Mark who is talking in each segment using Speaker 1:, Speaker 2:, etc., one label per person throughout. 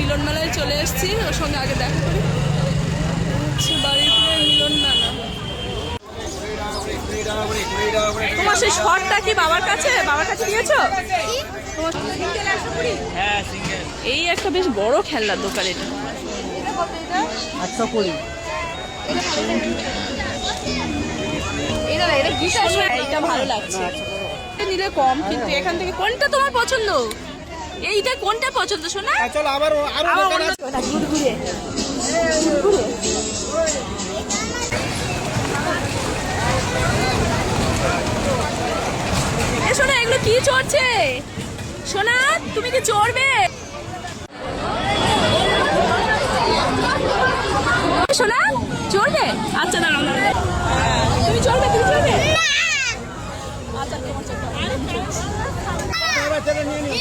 Speaker 1: মিলন মেলায় চলে এসেছি ওর সঙ্গে আগে দেখা করি। হচ্ছে মিলন মেলা তোমার সেই শর্টটা কি বাবার কাছে? বাবার কাছে দিয়েছ কুড়ি? এই একটা বেশ বড় খেলনার দোকান এটা।
Speaker 2: কুড়ি।
Speaker 1: এইটা ভালো লাগছে। এটা নিলে কম কিন্তু এখান থেকে কোনটা তোমার পছন্দ? এইটা কোনটা পছন্দ শোনা
Speaker 2: চলো আবার
Speaker 1: আরও
Speaker 2: দোকান আছে।
Speaker 1: ঘুরঘুরে। ঘুরঘুরে। এ সোনা এগুলো কি চড়ছে সোনা তুমি কি চড়বে সোনা চড়বে আচ্ছা না তুমি চড়বে তুমি চড়বে আচ্ছা তোমার চড়বে।
Speaker 2: এবার ছেলে নিয়ে নিন।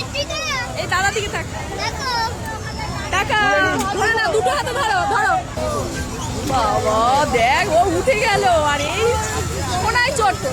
Speaker 1: এই দাদা দিকে থাক টাকা ধরো না দুটো হাতে, ধরো ধরো। বাবা, দেখ, ও উঠে গেল। আর এই সোনায় চড়ত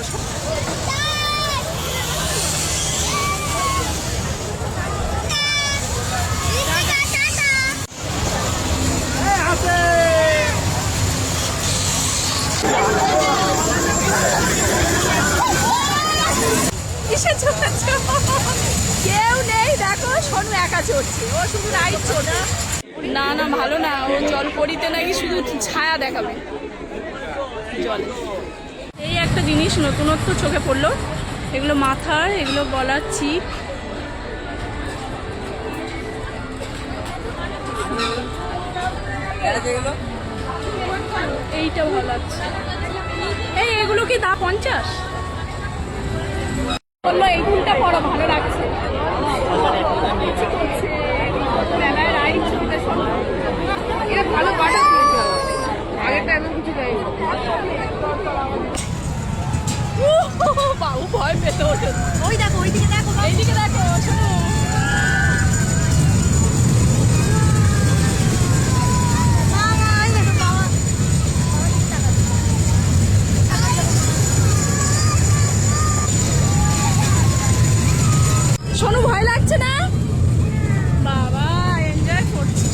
Speaker 1: কেউ নেই, দেখো, সোনু একা চড়ছে। ও শুধু রাইড চড়ছে। না না, ভালো না, ও জল পড়িতে নাকি শুধু ছায়া দেখাবে। জলে। এই একটা জিনিস নতুনত্ব চোখে পড়ল, এগুলো মাথার এগুলো গলার চিপ। এইটা ভালো এই, এগুলো কি দা পঞ্চাশ? বলল, এই ফুলটা পরো ভালো লাগছে মেলায় রাইড ছবিটা শোনো এটা ভালো কাটা দিয়েছে আগেরটা এমন কিছু দেয় পেতে ওঠে ওই দেখো ওইদিকে দেখো এইদিকে দেখো শোনো শোনো ভয় লাগছে না বাবা এনজয় করছি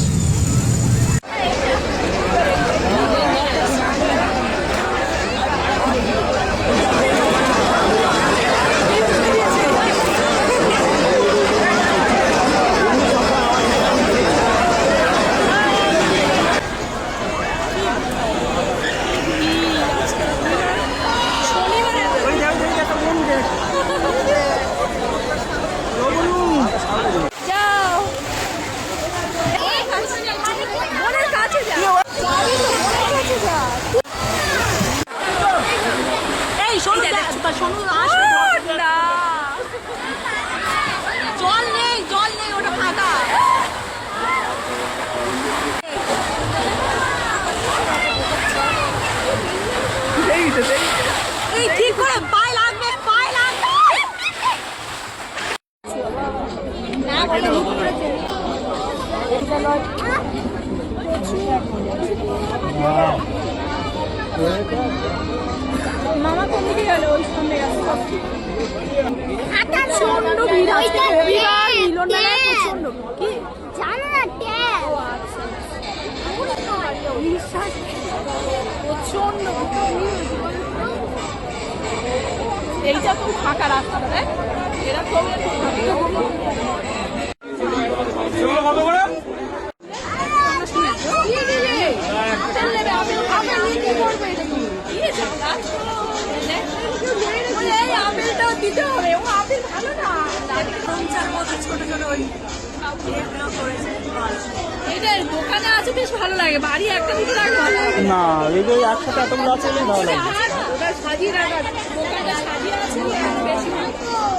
Speaker 1: শনিবারে
Speaker 2: ওই যাও, ওই দেখো, কোন দেশ?
Speaker 1: যাও মনের কাছে যা যাবি তো মনের কাছে যা এই শোনো শোনো। না। জল নেই জল নেই ওটা ফাঁকা। এই ঠিক করে? পায়ে লাগবে পায়ে লাগবে। না বলে মুখ করেছে মামা কোন দিকে গেল? ওই সামনে গেল। প্রচণ্ড ভিড় আছে রবিবার মিলন মেলায় প্রচণ্ড। কি? বিশ্বাস প্রচণ্ড। এইটা তো ফাঁকা রাস্তাটা দেখ। এরা তো
Speaker 2: এগুলো কত করে?
Speaker 1: দিতে হবে ও আপেল ভালো না। ছোট ছোট ওই এইটা দোকানে আছে বেশ ভালো লাগে বাড়ি একটা দিতে রাখলে ভালো লাগে।
Speaker 2: না এগুলো একসাথে এতগুলো আছে ভালো লাগে।
Speaker 1: সাজিয়ে রাখা দোকানে সাজিয়ে আছে বেশি ভালো